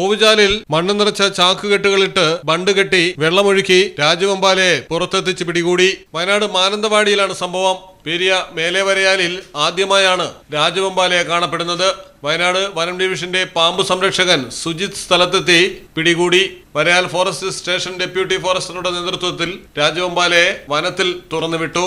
ഓവുചാലിൽ മണ്ണ് നിറച്ച ചാക്കുകെട്ടുകളിട്ട് ബണ്ട് കെട്ടി വെള്ളമൊഴുക്കി രാജവെമ്പാലയെ പുറത്തെത്തിച്ച് പിടികൂടി. വയനാട് മാനന്തവാടിയിലാണ് സംഭവം. പെരിയ മേലേവരയാലിൽ ആദ്യമായാണ് രാജവെമ്പാലയെ കാണപ്പെടുന്നത്. വയനാട് വനം ഡിവിഷന്റെ പാമ്പ് സംരക്ഷകൻ സുജിത് സ്ഥലത്തെത്തി പിടികൂടി. വരയാൽ ഫോറസ്റ്റ് സ്റ്റേഷൻ ഡെപ്യൂട്ടി ഫോറസ്റ്ററുടെ നേതൃത്വത്തിൽ രാജവെമ്പാലയെ വനത്തിൽ തുറന്നുവിട്ടു.